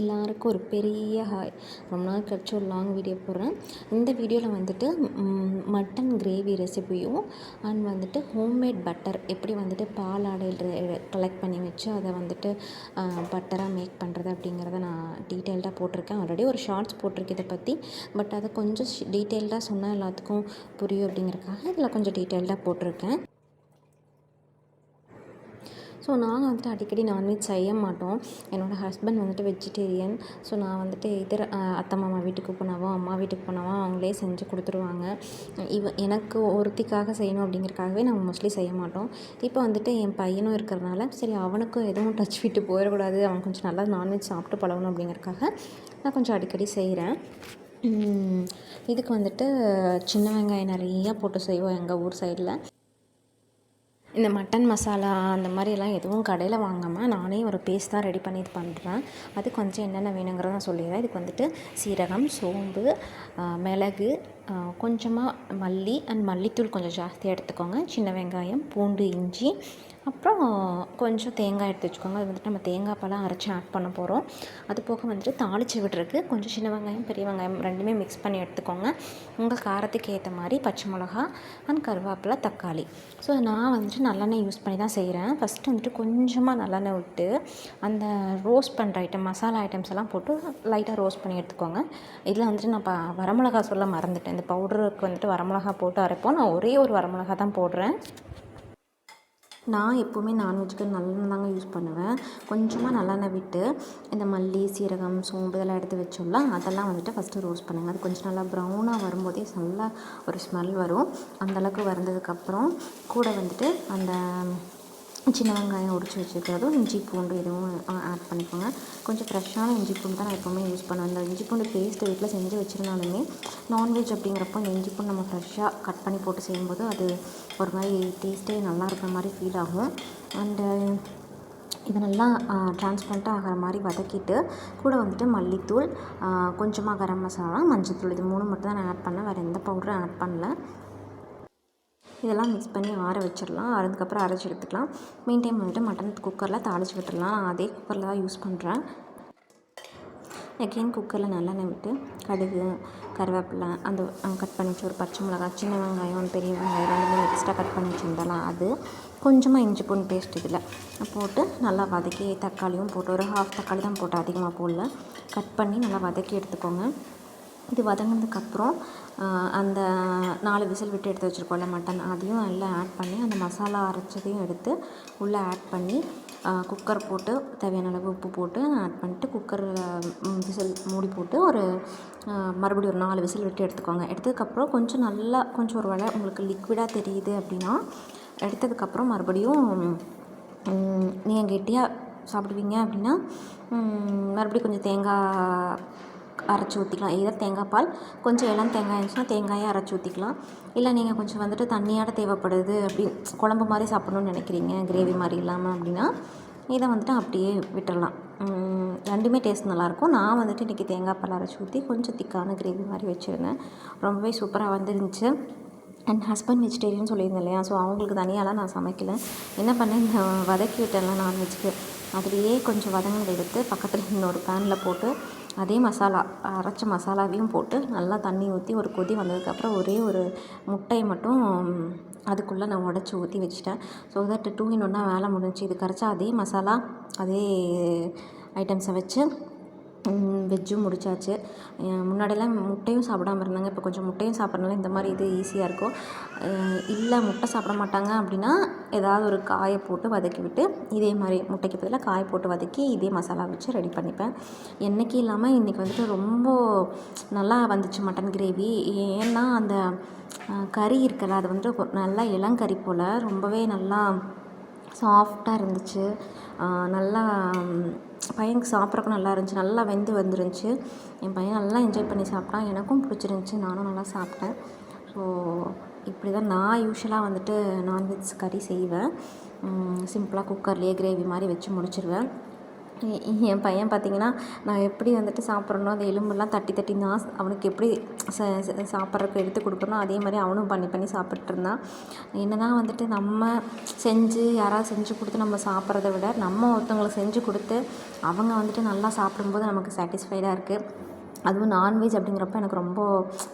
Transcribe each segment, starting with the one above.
எல்லாருக்கும் ஒரு பெரிய ஹாய் ரொம்ப நாள் கழிச்சு ஒரு லாங் வீடியோ போடுறேன். இந்த வீடியோவில் வந்துட்டு மட்டன் கிரேவி ரெசிபியும் அண்ட் வந்துட்டு ஹோம்மேட் பட்டர் எப்படி வந்துட்டு பால் ஆடையில் கலெக்ட் பண்ணி வச்சு அதை வந்துட்டு பட்டராக மேக் பண்ணுறது அப்படிங்கிறத நான் டீட்டெயில்டாக போட்டிருக்கேன். ஆல்ரெடி ஒரு ஷார்ட்ஸ் போட்டிருக்கேன் இதை பற்றி பட் அதை கொஞ்சம் டீட்டெயில்டாக சொன்னால் எல்லாத்துக்கும் புரியும் அப்படிங்கிறக்காக இதில் கொஞ்சம் டீட்டெயில்டாக போட்டிருக்கேன். ஸோ நாங்கள் வந்துட்டு அடிக்கடி நான்வெஜ் செய்ய மாட்டோம். என்னோடய ஹஸ்பண்ட் வந்துட்டு வெஜிடேரியன் ஸோ நான் வந்துட்டு இதர் அத்தை மாமா வீட்டுக்கு போனாவோ அம்மா வீட்டுக்கு போனாவோ அவங்களே செஞ்சு கொடுத்துருவாங்க. இவ எனக்கு ஒருத்திக்காக செய்யணும் அப்படிங்கிறக்காகவே நாங்கள் மோஸ்ட்லி செய்ய மாட்டோம். இப்போ வந்துட்டு என் பையனும் இருக்கிறதுனால சரி அவனுக்கும் எதுவும் டச் விட்டு போயிடக்கூடாது. அவன் கொஞ்சம் நல்லா நான்வெஜ் சாப்பிட்டு பழகணும் அப்படிங்கிறக்காக நான் கொஞ்சம் அடிக்கடி செய்கிறேன் இதுக்கு வந்துட்டு சின்ன வெங்காயம் நிறையா போட்டு செய்வோம் எங்கள் ஊர் சைடில் இந்த மட்டன் மசாலா அந்த மாதிரியெல்லாம் எதுவும் கடையில் வாங்காமல் நானே ஒரு பேஸ்ட் தான் ரெடி பண்ணி இது பண்ணுறேன் அது கொஞ்சம் என்னென்ன வேணுங்கிறத நான் சொல்லிடுறேன். இதுக்கு வந்துட்டு சீரகம் சோம்பு மிளகு கொஞ்சமாக மல்லி அண்ட் மல்லித்தூள் கொஞ்சம் ஜாஸ்தியாக எடுத்துக்கோங்க. சின்ன வெங்காயம் பூண்டு இஞ்சி. அப்புறம் கொஞ்சம் தேங்காய் எடுத்து வச்சுக்கோங்க. அது வந்துட்டு நம்ம தேங்காய் பழம் அரைச்சி ஆட் பண்ண போகிறோம் அது போக வந்துட்டு தாளித்து விட்ருக்கு கொஞ்சம் சின்ன வெங்காயம் பெரிய வெங்காயம் ரெண்டுமே மிக்ஸ் பண்ணி எடுத்துக்கோங்க. உங்கள் காரத்துக்கு ஏற்ற மாதிரி பச்சை மிளகா அண்ட் கருவேப்பிலை தக்காளி. ஸோ நான் வந்துட்டு நல்லெண்ணெய் யூஸ் பண்ணி தான் செய்கிறேன் ஃபஸ்ட்டு வந்துட்டு கொஞ்சமாக நல்லெண்ணெய் விட்டு அந்த ரோஸ்ட் பண்ணுற ஐட்டம் மசாலா ஐட்டம்ஸ் எல்லாம் போட்டு லைட்டாக ரோஸ்ட் பண்ணி எடுத்துக்கோங்க. இதில் வந்துட்டு நான் ப வரமிளகா சொல்ல மறந்துட்டேன். அந்த பவுடருக்கு வந்துட்டு வரமிளகா போட்டு அரைப்போம். நான் ஒரே ஒரு வரமிளகா தான் போடுறேன். நான் எப்போவுமே நான்வெஜ்ஜுக்கு நல்லெண்ணெய் தாங்க யூஸ் பண்ணுவேன். கொஞ்சமாக நல்லெண்ணெய் விட்டு இந்த மல்லி சீரகம் சோம்பு இதெல்லாம் எடுத்து வச்சோம்ல அதெல்லாம் வந்துட்டு ஃபஸ்ட்டு ரோஸ்ட் பண்ணுங்கள் அது கொஞ்சம் நல்லா ப்ரௌனாக வரும்போதே நல்லா ஒரு ஸ்மெல் வரும். அந்தளவுக்கு வந்ததுக்கப்புறம் கூட வந்துட்டு அந்த சின்ன வெங்காயம் உரித்து வச்சுருக்கிறதும் இஞ்சி பூண்டு இதுவும் ஆட் பண்ணிக்கோங்க. கொஞ்சம் ஃப்ரெஷ்ஷான இஞ்சி பூண்டு தான் நான் எப்போவுமே யூஸ் பண்ணுவேன். அந்த இஞ்சி பூண்டு பேஸ்ட் வீட்டில் செஞ்சு வச்சுருந்தாலுமே நான்வெஜ் அப்படிங்கிறப்போ இந்த இஞ்சி பூண்டு நம்ம ஃப்ரெஷ்ஷாக கட் பண்ணி போட்டு செய்யும்போது அது ஒரு மாதிரி டேஸ்ட்டே நல்லா இருக்கிற மாதிரி ஃபீல் ஆகும். அண்டு இது நல்லா டிரான்ஸ்பரண்ட்டாக ஆகிற மாதிரி வதக்கிட்டு கூட வந்துட்டு மல்லித்தூள் கொஞ்சமாக கரம் மசாலா மஞ்சள் தூள் இது மூணு மட்டும் தான் நான் ஆட் பண்ணேன். வேறு எந்த பவுடரும் ஆட் பண்ணல. இதெல்லாம் மிக்ஸ் பண்ணி ஆற வச்சிடலாம். ஆறதுக்கப்புறம் அரைச்சி எடுத்துக்கலாம். மெயின் டைம் வந்துட்டு மட்டன் குக்கரில் தாளித்து விட்டுடலாம். நான் அதே குக்கரில் தான் யூஸ் பண்ணுறேன் எகெயின் குக்கரில் நல்லெண்ணெய் விட்டு கடுகு கருவேப்பிலை அந்த கட் பண்ணி வச்சு ஒரு பச்சை மிளகாய் சின்ன வெங்காயம் பெரிய வெங்காயம் ரெண்டுமே எக்ஸ்ட்ரா கட் பண்ணி வச்சுருந்தாலும் அது கொஞ்சமாக இஞ்சி பூண்டு பேஸ்ட் இதில் போட்டு நல்லா வதக்கி தக்காளியும் போட்டு ஒரு ஹாஃப் தக்காளி தான் போட்டு அதிகமாக போடல. கட் பண்ணி நல்லா வதக்கி எடுத்துக்கோங்க. இது வதங்கினதுக்கப்புறம் அந்த நாலு விசில் விட்டு எடுத்து வச்சுருக்கோம்ல மட்டன் அதையும் எல்லாம் ஆட் பண்ணி அந்த மசாலா அரைச்சதையும் எடுத்து உள்ளே ஆட் பண்ணி குக்கர் போட்டு தேவையான அளவு உப்பு போட்டு ஆட் பண்ணிட்டு குக்கரில் விசில் மூடி போட்டு ஒரு மறுபடியும் ஒரு நாலு விசில் விட்டு எடுத்துக்கோங்க. எடுத்ததுக்கப்புறம் கொஞ்சம் நல்லா கொஞ்சம் ஒரு வேளை உங்களுக்கு லிக்விடாக தெரியுது அப்படின்னா எடுத்ததுக்கப்புறம் மறுபடியும் நீங்கள் கெட்டியாக சாப்பிடுவீங்க அப்படின்னா மறுபடியும் கொஞ்சம் தேங்காய் அரைச்சி ஊற்றிக்கலாம் இதை தேங்காய் பால் கொஞ்சம் இளம் தேங்காய் இருந்துச்சுன்னா தேங்காயை அரைச்சி ஊற்றிக்கலாம் இல்லை நீங்கள் கொஞ்சம் வந்துட்டு தண்ணியாட தேவைப்படுது அப்படி குழம்பு மாதிரி சாப்பிட்ணுன்னு நினைக்கிறீங்க கிரேவி மாதிரி இல்லாமல் அப்படின்னா இதை வந்துட்டு அப்படியே விட்டுடலாம் ரெண்டுமே டேஸ்ட் நல்லாயிருக்கும். நான் வந்துட்டு இன்றைக்கி தேங்காய் பால் அரைச்சி ஊற்றி கொஞ்சம் திக்கான கிரேவி மாதிரி வச்சுருந்தேன். ரொம்பவே சூப்பராக வந்துருந்துச்சு. அண்ட் ஹஸ்பண்ட் வெஜிடேரியன் சொல்லியிருந்தேன் இல்லையா? ஸோ அவங்களுக்கு தனியாலாம் நான் சமைக்கல. என்ன பண்ணேன்? இந்த வதக்கி விட்டேன்லாம் நான்வெஜ்க்கு அதுலேயே கொஞ்சம் வதங்கினதை எடுத்து பக்கத்தில் இன்னொரு பேனில் போட்டு அதே மசாலா அரைச்ச மசாலாவையும் போட்டு நல்லா தண்ணி ஊற்றி ஒரு கொதி வந்ததுக்கப்புறம் ஒரே ஒரு முட்டையை மட்டும் அதுக்குள்ளே நான் உடச்சி ஊற்றி வச்சுட்டேன். ஸோ தட் டூ இன் ஒன்னாக வேலை முடிஞ்சு இது கரைச்சா அதே மசாலா அதே ஐட்டம்ஸை வச்சு வெஜ்ஜும் முடிச்சாச்சு. முன்னாடியெல்லாம் முட்டையும் சாப்பிடாம இருந்தாங்க. இப்போ கொஞ்சம் முட்டையும் சாப்பிட்றனால இந்த மாதிரி இது ஈஸியாக இருக்கும். இல்லை முட்டை சாப்பிட மாட்டாங்க அப்படின்னா ஏதாவது ஒரு காயை போட்டு வதக்கி விட்டு இதே மாதிரி முட்டைக்கு பதிலாக காய் போட்டு வதக்கி இதே மசாலா வச்சு ரெடி பண்ணிப்பேன். என்றைக்கு இல்லாமல் இன்றைக்கி வந்துட்டு ரொம்ப நல்லா வந்துச்சு மட்டன் கிரேவி ஏன்னா அந்த கறி இருக்குல்ல அது வந்துட்டு நல்லா இளங்கறி போல். ரொம்பவே நல்லா சாஃப்டாக இருந்துச்சு. நல்லா பையனுக்கு சாப்பிட்றக்கும் நல்லா இருந்துச்சு. நல்லா வெந்து வந்துருந்துச்சு. என் பையன் நல்லா என்ஜாய் பண்ணி சாப்பிட்டான். எனக்கும் பிடிச்சிருந்துச்சி. நானும் நல்லா சாப்பிட்டேன். ஸோ இப்படி தான் நான் யூஸ்வலாக வந்துட்டு நான்வெஜ் கறி செய்வேன். சிம்பிளாக குக்கர்லேயே கிரேவி மாதிரி வச்சு முடிச்சிடுவேன் என் பையன் பார்த்திங்கன்னா நான் எப்படி வந்துட்டு சாப்பிட்றனோ அந்த எலும்பெல்லாம் தட்டி தட்டி நான் அவனுக்கு எப்படி ச சாப்பிட்றதுக்கு எடுத்து கொடுக்குறனோ அதே மாதிரி அவனும் பண்ணி பண்ணி சாப்பிட்ருந்தான் என்ன தான் வந்துட்டு நம்ம செஞ்சு யாராவது செஞ்சு கொடுத்து நம்ம சாப்பிட்றத விட நம்ம ஒருத்தவங்களுக்கு செஞ்சு கொடுத்து அவங்க வந்துட்டு நல்லா சாப்பிடும்போது நமக்கு சாட்டிஸ்ஃபைடாக இருக்குது அதுவும் நான்வெஜ் அப்படிங்கிறப்ப எனக்கு ரொம்ப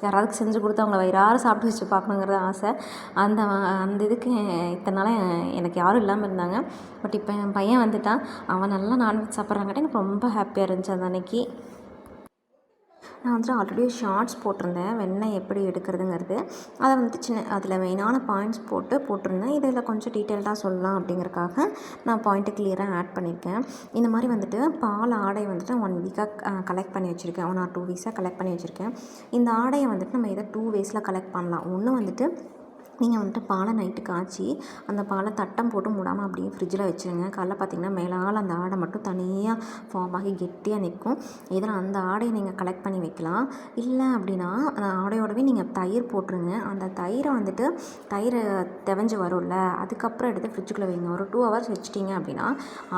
யாராவது செஞ்சு கொடுத்து அவங்கள வயிறார சாப்பிட்டு வச்சு பார்க்கணுங்கிறது ஆசை. அந்த அந்த இதுக்கு இத்தனை நாளாக எனக்கு யாரும் இல்லாமல் இருந்தாங்க. பட் இப்போ என் பையன் வந்துட்டான். அவன் நல்லா நான்வெஜ் சாப்பிட்றாங்காட்டி எனக்கு ரொம்ப ஹாப்பியாக இருந்துச்சு அந்த அன்னைக்கு. நான் வந்துட்டு ஆல்ரெடி ஷார்ட்ஸ் போட்டிருந்தேன். வெண்ணெய் எப்படி எடுக்கிறதுங்கிறது. அதை வந்துட்டு சின்ன அதில் மெயினான பாயிண்ட்ஸ் போட்டு போட்டிருந்தேன். இதில் கொஞ்சம் டீட்டெயில்டாக சொல்லலாம் அப்படிங்கிறக்காக நான் பாயிண்ட்டு கிளியராக ஆட் பண்ணியிருக்கேன். இந்த மாதிரி வந்துட்டு பால் ஆடை வந்துட்டு ஒன் வீக்காக கலெக்ட் பண்ணி வச்சுருக்கேன். ஒன் ஆர் டூ வீக்ஸாக கலெக்ட் பண்ணி வச்சுருக்கேன். இந்த ஆடையை வந்துட்டு நம்ம இதை டூ வேஸில் கலெக்ட் பண்ணலாம். ஒன்று வந்துட்டு நீங்கள் வந்துட்டு பாலை நைட்டு காய்ச்சி அந்த பாலை தட்டம் போட்டு மூடாமல் அப்படியே ஃப்ரிட்ஜில் வச்சுருங்க. காலைல பார்த்தீங்கன்னா மேலால் அந்த ஆடை மட்டும் தனியாக ஃபார்ம் ஆகி கெட்டியாக நிற்கும். இதில் அந்த ஆடையை நீங்கள் கலெக்ட் பண்ணி வைக்கலாம். இல்லை அப்படின்னா அந்த ஆடையோடவே நீங்கள் தயிர் போட்டுருங்க. அந்த தயிரை வந்துட்டு தயிர் தெவஞ்சு வரும்ல அதுக்கப்புறம் எடுத்து ஃப்ரிட்ஜுக்குள்ளே வைங்க. ஒரு டூ ஹவர்ஸ் வச்சிட்டிங்க அப்படின்னா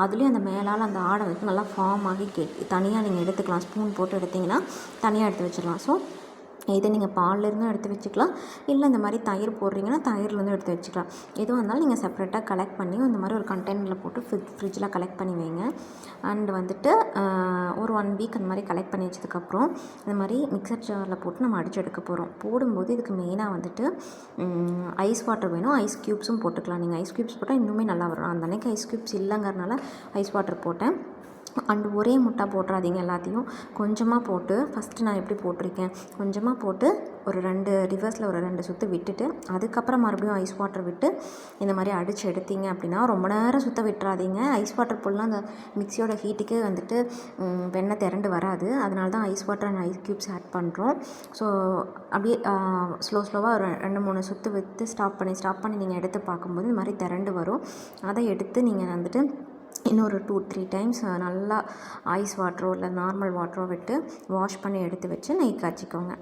அதுலேயும் அந்த மேலால் அந்த ஆடை வந்து நல்லா ஃபார்ம் ஆகி கெட்டி தனியாக நீங்கள் எடுத்துக்கலாம். ஸ்பூன் போட்டு எடுத்திங்கன்னா தனியாக எடுத்து வச்சிடலாம். ஸோ இதை நீங்கள் பால்லேருந்தும் எடுத்து வச்சுக்கலாம். இல்லை இந்த மாதிரி தயிர் போடுறீங்கன்னா தயிர்லேருந்து எடுத்து வச்சுக்கலாம். எதுவாக இருந்தாலும் நீங்கள் செப்பரேட்டாக கலெக்ட் பண்ணி இந்த மாதிரி ஒரு கண்டெய்னரில் போட்டு ஃப்ரிட்ஜ் ஃப்ரிட்ஜில் கலெக்ட் பண்ணி வைங்க. அண்ட் வந்துட்டு ஒரு ஒன் வீக் அந்த மாதிரி கலெக்ட் பண்ணி வச்சதுக்கப்புறம் இந்த மாதிரி மிக்சர் ஜாரில் போட்டு நம்ம அடித்து எடுக்க போகிறோம் போடும்போது இதுக்கு மெயினாக வந்துட்டு ஐஸ் வாட்டர் வேணும். ஐஸ் க்யூப்ஸும் போட்டுக்கலாம். நீங்கள் ஐஸ் க்யூப்ஸ் போட்டால் இன்னுமே நல்லா வரும். அந்த அன்னைக்கு ஐஸ் க்யூப்ஸ் இல்லைங்கிறனால ஐஸ் வாட்டர் போட்டேன். அண்டு ஒரே முட்டை போட்டுறாதீங்க எல்லாத்தையும். கொஞ்சமாக போட்டு ஃபஸ்ட்டு நான் எப்படி போட்டிருக்கேன்? கொஞ்சமாக போட்டு ஒரு ரெண்டு ரிவர்ஸில் ஒரு ரெண்டு சுற்று விட்டுட்டு அதுக்கப்புறம் மறுபடியும் ஐஸ் வாட்டர் விட்டு இந்த மாதிரி அடித்து எடுத்தீங்க அப்படின்னா ரொம்ப நேரம் சுற்ற விட்டுறாதீங்க. ஐஸ் வாட்டர் ஃபுல்லாக அந்த மிக்சியோட ஹீட்டுக்கே வந்துட்டு வெண்ணெய் திரண்டு வராது. அதனால தான் ice water and ice cubes add பண்ணுறோம் ஸோ அப்படியே ஸ்லோ ஸ்லோவாக ஒரு ரெண்டு மூணு சுற்று விற்று ஸ்டாப் பண்ணி ஸ்டாப் பண்ணி நீங்கள் எடுத்து பார்க்கும்போது இந்த மாதிரி திரண்டு வரும். அதை எடுத்து நீங்கள் வந்துட்டு இன்னொரு டூ த்ரீ டைம்ஸ் நல்லா ஐஸ் வாட்டரோ இல்லை நார்மல் வாட்டரோ விட்டு வாஷ் பண்ணி எடுத்து வச்சு நெய் காய்ச்சிக்கோங்க.